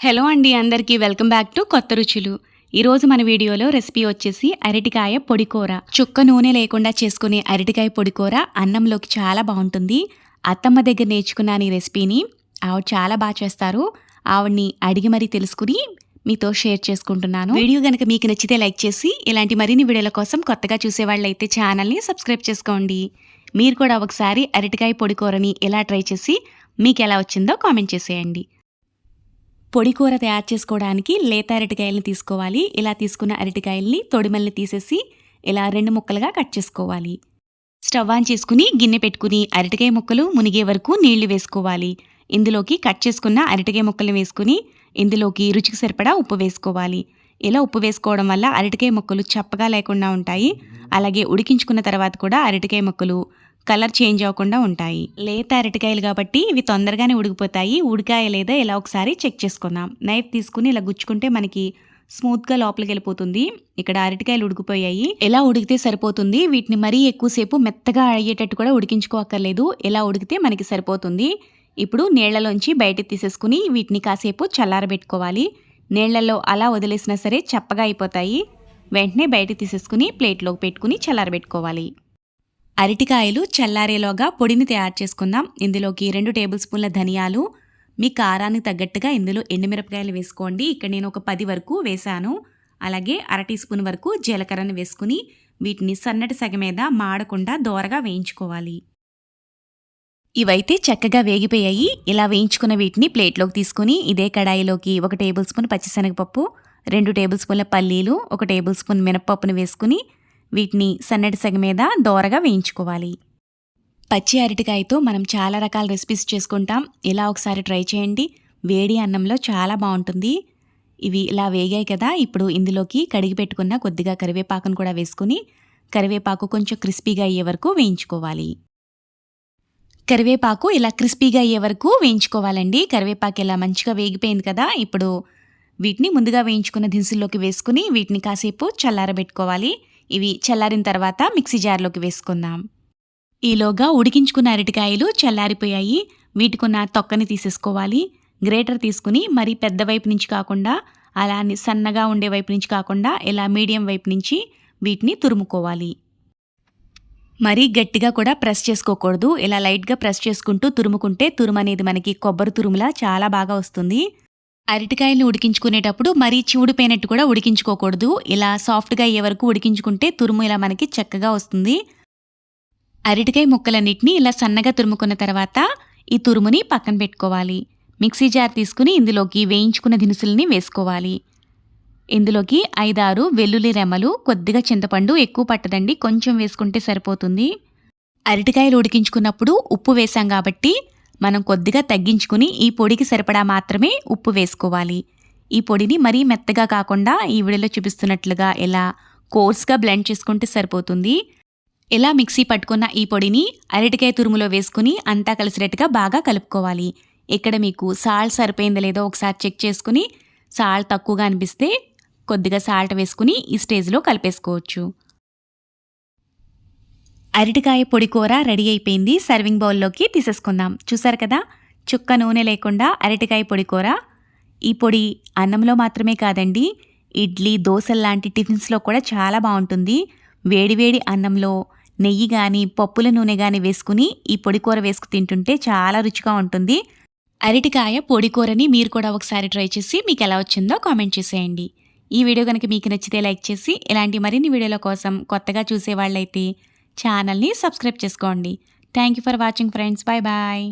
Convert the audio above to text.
Hello అండి అందరికీ welcome back to కొత్త రుచులు. ఈరోజు మన వీడియోలో రెసిపీ వచ్చేసి అరటికాయ పొడికూర. చుక్క నూనె లేకుండా చేసుకునే అరటికాయ పొడికూర అన్నంలోకి చాలా బాగుంటుంది. అత్తమ్మ దగ్గర నేర్చుకున్నాను ఈ రెసిపీని. ఆవిడ చాలా బాగా చేస్తారు. ఆవిడ్ని అడిగి మరీ తెలుసుకుని మీతో షేర్ చేసుకుంటున్నాను. వీడియో కనుక మీకు నచ్చితే లైక్ చేసి ఇలాంటి మరిన్ని వీడియోల కోసం కొత్తగా చూసేవాళ్ళైతే ఛానల్ని సబ్స్క్రైబ్ చేసుకోండి. మీరు కూడా ఒకసారి అరటికాయ పొడికూరని ఎలా ట్రై చేసి మీకు ఎలా వచ్చిందో కామెంట్ చేసేయండి. పొడి కూర తయారు చేసుకోవడానికి లేత అరటికాయలని తీసుకోవాలి. ఇలా తీసుకున్న అరటికాయల్ని తొడిమల్ని తీసేసి ఇలా రెండు ముక్కలుగా కట్ చేసుకోవాలి. స్టవ్ ఆన్ చేసుకుని గిన్నె పెట్టుకుని అరటికాయ ముక్కలు మునిగే వరకు నీళ్ళు వేసుకోవాలి. ఇందులోకి కట్ చేసుకున్న అరటికాయ ముక్కలు వేసుకుని ఇందులోకి రుచికి సరిపడా ఉప్పు వేసుకోవాలి. ఇలా ఉప్పు వేసుకోవడం వల్ల అరటికాయ ముక్కలు చప్పగా లేకుండా ఉంటాయి. అలాగే ఉడికించుకున్న తర్వాత కూడా అరటికాయ ముక్కలు కలర్ చేంజ్ అవ్వకుండా ఉంటాయి. లేత అరటికాయలు కాబట్టి ఇవి తొందరగానే ఉడికిపోతాయి. ఉడికాయ లేదా ఇలా ఒకసారి చెక్ చేసుకుందాం. నైఫ్ తీసుకుని ఇలా గుచ్చుకుంటే మనకి స్మూత్గా లోపలికి వెళ్ళిపోతుంది. ఇక్కడ అరటికాయలు ఉడికిపోయాయి. ఎలా ఉడికితే సరిపోతుంది? వీటిని మరీ ఎక్కువసేపు మెత్తగా అయ్యేటట్టు కూడా ఉడికించుకోక్కర్లేదు. ఎలా ఉడికితే మనకి సరిపోతుంది? ఇప్పుడు నీళ్ళలోంచి బయటకు తీసేసుకుని వీటిని కాసేపు చల్లారబెట్టుకోవాలి. నీళ్ళలో అలా వదిలేసినా సరే చప్పగా అయిపోతాయి. వెంటనే బయటకు తీసేసుకుని ప్లేట్లోకి పెట్టుకుని చల్లారబెట్టుకోవాలి. అరటికాయలు చల్లారేలోగా పొడిని తయారు చేసుకుందాం. ఇందులోకి రెండు టేబుల్ స్పూన్ల ధనియాలు. మీ కారానికి తగ్గట్టుగా ఇందులో ఎండుమిరపకాయలు వేసుకోండి. ఇక్కడ నేను ఒక పది వరకు వేశాను. అలాగే అర టీ స్పూన్ వరకు జీలకర్రను వేసుకుని వీటిని సన్నటి సగ మీద మాడకుండా దోరగా వేయించుకోవాలి. ఇవైతే చక్కగా వేగిపోయాయి. ఇలా వేయించుకున్న వీటిని ప్లేట్లోకి తీసుకుని ఇదే కడాయిలోకి ఒక టేబుల్ స్పూన్ పచ్చిశనగపప్పు రెండు టేబుల్ స్పూన్ల పల్లీలు ఒక టేబుల్ స్పూన్ మినపప్పును వేసుకుని వీటిని సన్నటి సగ మీద దోరగా వేయించుకోవాలి. పచ్చి అరటికాయతో మనం చాలా రకాల రెసిపీస్ చేసుకుంటాం. ఇలా ఒకసారి ట్రై చేయండి. వేడి అన్నంలో చాలా బాగుంటుంది. ఇవి ఇలా వేగాయి కదా ఇప్పుడు ఇందులోకి కడిగి పెట్టుకున్న కొద్దిగా కరివేపాకును కూడా వేసుకుని కరివేపాకు కొంచెం క్రిస్పీగా అయ్యే వరకు వేయించుకోవాలి. కరివేపాకు ఇలా క్రిస్పీగా అయ్యే వరకు వేయించుకోవాలండి. కరివేపాకు ఇలా మంచిగా వేగిపోయింది కదా ఇప్పుడు వీటిని ముందుగా వేయించుకున్న దినుసుల్లోకి వేసుకుని వీటిని కాసేపు చల్లారబెట్టుకోవాలి. ఇవి చల్లారిన తర్వాత మిక్సీ జార్లోకి వేసుకుందాం. ఈలోగా ఉడికించుకున్న అరటికాయలు చల్లారిపోయాయి. వీటికున్న తొక్కని తీసేసుకోవాలి. గ్రేటర్ తీసుకుని మరి పెద్ద వైపు నుంచి కాకుండా అలా సన్నగా ఉండే వైపు నుంచి కాకుండా ఇలా మీడియం వైపు నుంచి వీటిని తురుముకోవాలి. మరీ గట్టిగా కూడా ప్రెస్ చేసుకోకూడదు. ఇలా లైట్గా ప్రెస్ చేసుకుంటూ తురుముకుంటే తురుము అనేది మనకి కొబ్బరి తురుములా చాలా బాగా వస్తుంది. అరటికాయలను ఉడికించుకునేటప్పుడు మరీ చివుడిపోయినట్టు కూడా ఉడికించుకోకూడదు. ఇలా సాఫ్ట్గా అయ్యే వరకు ఉడికించుకుంటే తురుము ఇలా మనకి చక్కగా వస్తుంది. అరటికాయ ముక్కలన్నిటినీ ఇలా సన్నగా తురుముకున్న తర్వాత ఈ తురుముని పక్కన పెట్టుకోవాలి. మిక్సీ జార్ తీసుకుని ఇందులోకి వేయించుకున్న దినుసుల్ని వేసుకోవాలి. ఇందులోకి ఐదారు వెల్లుల్లి రెమ్మలు కొద్దిగా చింతపండు ఎక్కువ పట్టదండి కొంచెం వేసుకుంటే సరిపోతుంది. అరటికాయలు ఉడికించుకున్నప్పుడు ఉప్పు వేసాం కాబట్టి మనం కొద్దిగా తగ్గించుకుని ఈ పొడికి సరిపడా మాత్రమే ఉప్పు వేసుకోవాలి. ఈ పొడిని మరీ మెత్తగా కాకుండా ఈ విడిలో చూపిస్తున్నట్లుగా ఇలా కోర్స్గా బ్లెండ్ చేసుకుంటే సరిపోతుంది. ఇలా మిక్సీ పట్టుకున్న ఈ పొడిని అరటికాయ తురుములో వేసుకుని అంతా కలిసినట్టుగా బాగా కలుపుకోవాలి. ఇక్కడ మీకు సాల్ట్ సరిపోయిందో లేదో ఒకసారి చెక్ చేసుకుని సాల్ట్ తక్కువగా అనిపిస్తే కొద్దిగా సాల్ట్ వేసుకుని ఈ స్టేజ్లో కలిపేసుకోవచ్చు. అరటికాయ పొడి కూర రెడీ అయిపోయింది. సర్వింగ్ బౌల్లోకి తీసేసుకుందాం. చూసారు కదా? చుక్క నూనె లేకుండా అరటికాయ పొడి కూర. ఈ పొడి అన్నంలో మాత్రమే కాదండి ఇడ్లీ దోశలు లాంటి టిఫిన్స్లో కూడా చాలా బాగుంటుంది. వేడివేడి అన్నంలో నెయ్యి కానీ పప్పుల నూనె కానీ వేసుకుని ఈ పొడి కూర వేసుకు తింటుంటే చాలా రుచిగా ఉంటుంది. అరటికాయ పొడి కూరని మీరు కూడా ఒకసారి ట్రై చేసి మీకు ఎలా వచ్చిందో కామెంట్ చేసేయండి. ఈ వీడియో కనుక మీకు నచ్చితే లైక్ చేసి ఇలాంటి మరిన్ని వీడియోల కోసం కొత్తగా చూసేవాళ్ళైతే ఛానల్ని సబ్స్క్రైబ్ చేసుకోండి. Thank you for watching friends bye bye